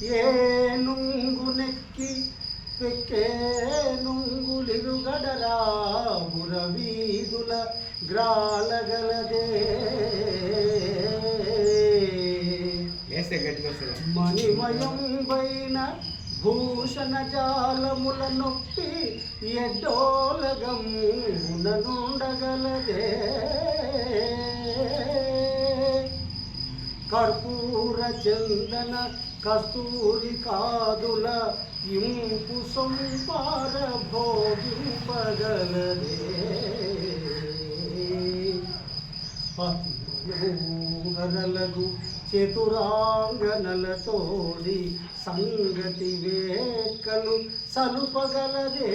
ఏ నుంగునెక్కి పెక్కే నుంగులిరుగడరా బురవీధుల గ్రాలగలదే వేస్తే గట్టిగా వస్తుంది. మణిమయం పైన భూషణ జాలముల నొప్పి ఎడ్డోలగం ఉండగలదే కర్పూర చందన కస్తూరి కాదుల ఇంపు సంపార భోగింపగలదే. మనోహరలగు చతురాంగనలతోడి సంగతి వేకలు సలుపగలదే.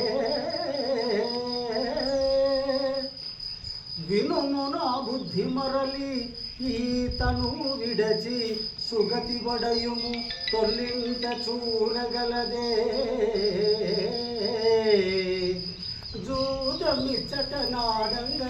వినుము నా బుద్ధి మరలి ఈతను విడచి సుగతి వడయుము తొల్లింట చూడగలదే. జూదమిచ్చట నాడంగ